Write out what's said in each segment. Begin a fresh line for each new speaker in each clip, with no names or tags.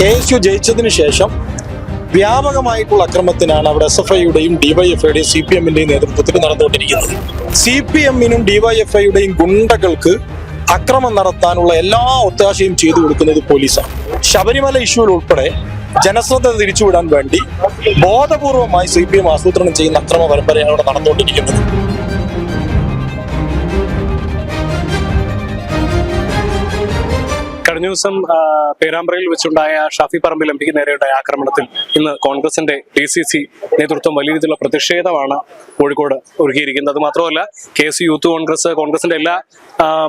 K S U ജയിച്ചതിന് ശേഷം വ്യാപകമായിട്ടുള്ള അക്രമത്തിനാണ് അവിടെ എസ് എഫ് ഐയുടെയും ഡിവൈഎഫ്ഐയുടെയും സി പി എമ്മിന്റെയും നേതൃത്വത്തിൽ നടന്നുകൊണ്ടിരിക്കുന്നത്. സി പി എമ്മിനും ഡിവൈഎഫ്ഐയുടെയും ഗുണ്ടകൾക്ക് അക്രമം നടത്താനുള്ള എല്ലാ ഒത്താശയും ചെയ്തു കൊടുക്കുന്നത് പോലീസാണ്. ശബരിമല ഇഷ്യൂവിൽ ഉൾപ്പെടെ ജനശ്രദ്ധ തിരിച്ചുവിടാൻ വേണ്ടി ബോധപൂർവമായി സി പി എം ആസൂത്രണം ചെയ്യുന്ന അക്രമ പരമ്പരയാണ് അവിടെ നടന്നുകൊണ്ടിരിക്കുന്നത്.
കഴിഞ്ഞ ദിവസം പേരാമ്പ്രയിൽ വെച്ചുണ്ടായ ഷാഫി പറമ്പിൽ എം പിക്ക് നേരെയുണ്ടായ ആക്രമണത്തിൽ ഇന്ന് കോൺഗ്രസിന്റെ ഡി സി സി നേതൃത്വം വലിയ രീതിയിലുള്ള പ്രതിഷേധമാണ് കോഴിക്കോട് ഒരുക്കിയിരിക്കുന്നത്. അത് മാത്രമല്ല കെ യൂത്ത് കോൺഗ്രസ് കോൺഗ്രസിന്റെ എല്ലാ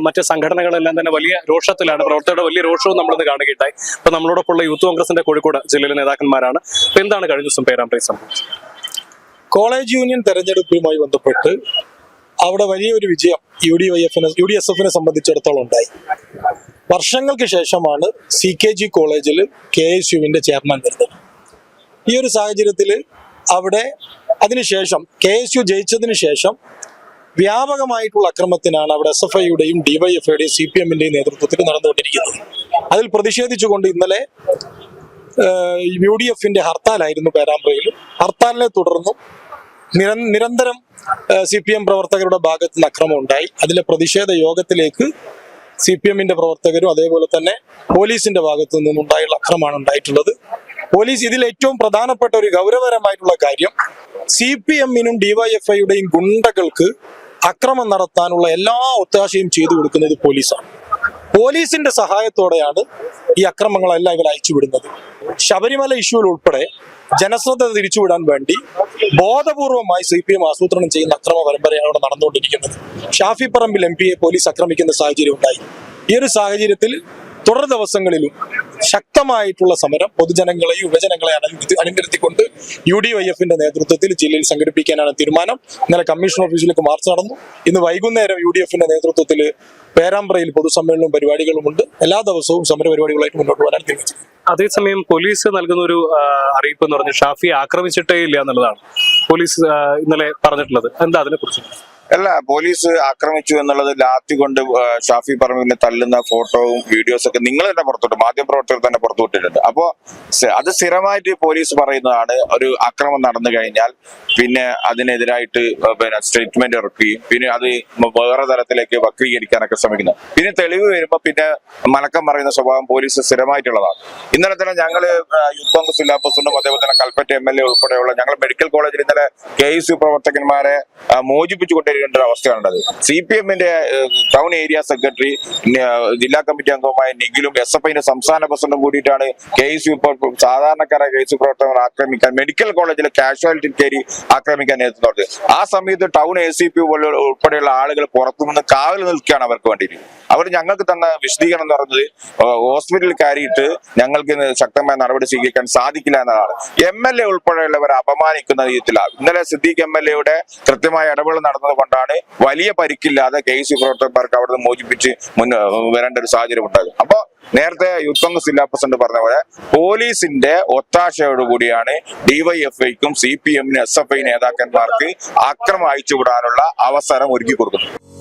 മറ്റ് സംഘടനകളെല്ലാം തന്നെ വലിയ രോഷത്തിലാണ് പ്രവർത്തകരുടെ വലിയ രോഷവും നമ്മളിന്ന് കാണുകയുണ്ടായി. അപ്പൊ നമ്മളോടൊപ്പമുള്ള യൂത്ത് കോൺഗ്രസിന്റെ കോഴിക്കോട് ജില്ലയിലെ നേതാക്കന്മാരാണ്. അപ്പൊ എന്താണ് കഴിഞ്ഞ ദിവസം പേരാമ്പ്രയിൽ സംഭവിച്ചത്
കോളേജ് യൂണിയൻ തെരഞ്ഞെടുപ്പുമായി ബന്ധപ്പെട്ട് അവിടെ വലിയൊരു വിജയം യു ഡി വൈ എഫിനെ യു ഡി എസ് എഫിനെ സംബന്ധിച്ചിടത്തോളം ഉണ്ടായി. വർഷങ്ങൾക്ക് ശേഷമാണ് സി കെ ജി കോളേജിൽ കെ എസ് യുവിന്റെ ചെയർമാൻ വരുന്നത്. ഈ ഒരു സാഹചര്യത്തിൽ അവിടെ അതിനുശേഷം കെ എസ് യു ജയിച്ചതിന് ശേഷം വ്യാപകമായിട്ടുള്ള അക്രമത്തിനാണ് അവിടെ എസ് എഫ് ഐയുടെയും ഡിവൈഎഫ്ഐയുടെയും സി പി എമ്മിന്റെയും നേതൃത്വത്തിൽ നടന്നുകൊണ്ടിരിക്കുന്നത്. അതിൽ പ്രതിഷേധിച്ചുകൊണ്ട് ഇന്നലെ യു ഡി എഫിന്റെ ഹർത്താലായിരുന്നു പേരാമ്പ്രയിൽ. ഹർത്താലിനെ തുടർന്നും നിര- നിരന്തരം സി പി എം പ്രവർത്തകരുടെ ഭാഗത്ത് നിന്ന് അക്രമം ഉണ്ടായി. അതിലെ പ്രതിഷേധ യോഗത്തിലേക്ക് സി പി എമ്മിന്റെ പ്രവർത്തകരും അതേപോലെ തന്നെ പോലീസിന്റെ ഭാഗത്തു നിന്നുണ്ടായുള്ള അക്രമമാണ് ഉണ്ടായിട്ടുള്ളത്. പോലീസ് ഇതിൽ ഏറ്റവും പ്രധാനപ്പെട്ട ഒരു ഗൗരവകരമായിട്ടുള്ള കാര്യം സി പി എമ്മിനും ഡിവൈഎഫ്ഐയുടെയും ഗുണ്ടകൾക്ക് അക്രമം നടത്താനുള്ള എല്ലാ ഒത്താശയും ചെയ്തു കൊടുക്കുന്നത് പോലീസാണ്. പോലീസിന്റെ സഹായത്തോടെയാണ് ഈ അക്രമങ്ങളെല്ലാം ഇവർ അയച്ചുവിടുന്നത്. ശബരിമല ഇഷ്യൂൽ ഉൾപ്പെടെ ജനശ്രദ്ധ തിരിച്ചുവിടാൻ വേണ്ടി ബോധപൂർവമായി സി പി എം ആസൂത്രണം ചെയ്യുന്ന അക്രമ പരമ്പരയാണ് അവിടെ നടന്നുകൊണ്ടിരിക്കുന്നത്. ഷാഫി പറമ്പിൽ എം പിയെ പോലീസ് ആക്രമിക്കുന്ന സാഹചര്യം ഉണ്ടായി. ഈ ഒരു സാഹചര്യത്തിൽ തുടർ ദിവസങ്ങളിലും ശക്തമായിട്ടുള്ള സമരം പൊതുജനങ്ങളെ യുവജനങ്ങളെ അണിനിരത്തി അണിനിരത്തിക്കൊണ്ട് യു ഡി വൈ എഫിന്റെ നേതൃത്വത്തിൽ ജില്ലയിൽ സംഘടിപ്പിക്കാനാണ് തീരുമാനം. ഇന്നലെ കമ്മീഷൻ ഓഫീസിലേക്ക് മാർച്ച് നടന്നു. ഇന്ന് വൈകുന്നേരം യു ഡി എഫിന്റെ നേതൃത്വത്തിൽ പേരാമ്പ്രയിൽ പൊതുസമ്മേളനവും പരിപാടികളുമുണ്ട് എല്ലാ ദിവസവും സമരപരിപാടികളായിട്ട് മുന്നോട്ട് വരാൻ തീരുമാനിച്ചു
അതേസമയം പോലീസ് നൽകുന്ന ഒരു അറിയിപ്പ് എന്ന് പറഞ്ഞ്. ഷാഫി ആക്രമിച്ചിട്ടേ ഇല്ല എന്നുള്ളതാണ് പോലീസ് ഇന്നലെ പറഞ്ഞിട്ടുള്ളത്. എന്താ അതിനെ കുറിച്ച്
അല്ല പോലീസ് ആക്രമിച്ചു എന്നുള്ളത് ലാത്തി കൊണ്ട് ഷാഫി പറമ്പിനെ തല്ലുന്ന ഫോട്ടോവും വീഡിയോസ് ഒക്കെ നിങ്ങൾ തന്നെ പുറത്തുവിട്ടു. മാധ്യമപ്രവർത്തകർ തന്നെ പുറത്തുവിട്ടിട്ടുണ്ട്. അപ്പോ അത് സ്ഥിരമായിട്ട് പോലീസ് പറയുന്നതാണ്. ഒരു ആക്രമം നടന്നു കഴിഞ്ഞാൽ പിന്നെ അതിനെതിരായിട്ട് പിന്നെ സ്റ്റേറ്റ്മെന്റ് ഇറക്കുകയും പിന്നെ അത് വേറെ തരത്തിലേക്ക് വക്രീകരിക്കാനൊക്കെ ശ്രമിക്കുന്നു. പിന്നെ തെളിവ് വരുമ്പോ പിന്നെ മലക്കം പറയുന്ന സ്വഭാവം പോലീസ് സ്ഥിരമായിട്ടുള്ളതാണ്. ഇന്നലെ തന്നെ ഞങ്ങൾ യൂത്ത് കോൺഗ്രസ് ജില്ലാ അതേപോലെ തന്നെ കൽപ്പറ്റ എം എൽ എ ഉൾപ്പെടെയുള്ള ഞങ്ങൾ മെഡിക്കൽ കോളേജിൽ ഇന്നലെ കെ സി പ്രവർത്തകന്മാരെ ആ, കൊണ്ടിരിക്കേണ്ട ഒരു അവസ്ഥയാണുള്ളത്. സി പി എമ്മിന്റെ ടൗൺ ഏരിയ സെക്രട്ടറി ജില്ലാ കമ്മിറ്റി അംഗവുമായ നിഖിലും എസ് എഫ് ഐന്റെ സംസ്ഥാന പ്രസിഡന്റും കൂടിയിട്ടാണ് കെ എസ് യു സാധാരണക്കാരായ കെ എസ് യു പ്രവർത്തകർ ആക്രമിക്കാൻ മെഡിക്കൽ കോളേജിലെ കാഷ്വാലിറ്റി കയറി ആക്രമിക്കാൻ നേതൃത്വം നടത്തി ആ സമയത്ത് ടൗൺ എ സി പി ഉൾപ്പെടെയുള്ള ആളുകൾ പുറത്തുനിന്ന് കാവൽ നിൽക്കുകയാണ് അവർക്ക് വേണ്ടിയിട്ട്. അവർ ഞങ്ങൾക്ക് തന്ന വിശദീകരണം എന്ന് പറഞ്ഞത് ഹോസ്പിറ്റലിൽ കയറിയിട്ട് ഞങ്ങൾക്ക് ശക്തമായ നടപടി സ്വീകരിക്കാൻ സാധിക്കില്ല എന്നതാണ്. എം എൽ എ ഉൾപ്പെടെയുള്ളവരെ അപമാനിക്കുന്ന രീതിയിലാണ് ഇന്നലെ സിദ്ദീഖ് എം എൽ എയുടെ കൃത്യമായ ഇടപെടൽ നടന്നത് കൊണ്ടാണ് വലിയ പരിക്കില്ലാതെ കെ സി പ്രവർത്തകർക്ക് അവിടെ നിന്ന് മോചിപ്പിച്ച് മുൻ വരേണ്ട ഒരു സാഹചര്യം ഉണ്ടാകും അപ്പൊ നേരത്തെ യൂത്ത് കോൺഗ്രസ് ജില്ലാ പ്രസിഡന്റ് പറഞ്ഞ പോലെ പോലീസിന്റെ ഒത്താശയോടുകൂടിയാണ് ഡിവൈഎഫ്ഐക്കും സി പി എമ്മിനും എസ് എഫ് ഐ നേതാക്കന്മാർക്ക് അക്രമം അയച്ചുവിടാനുള്ള അവസരം ഒരുക്കി കൊടുക്കുന്നത്.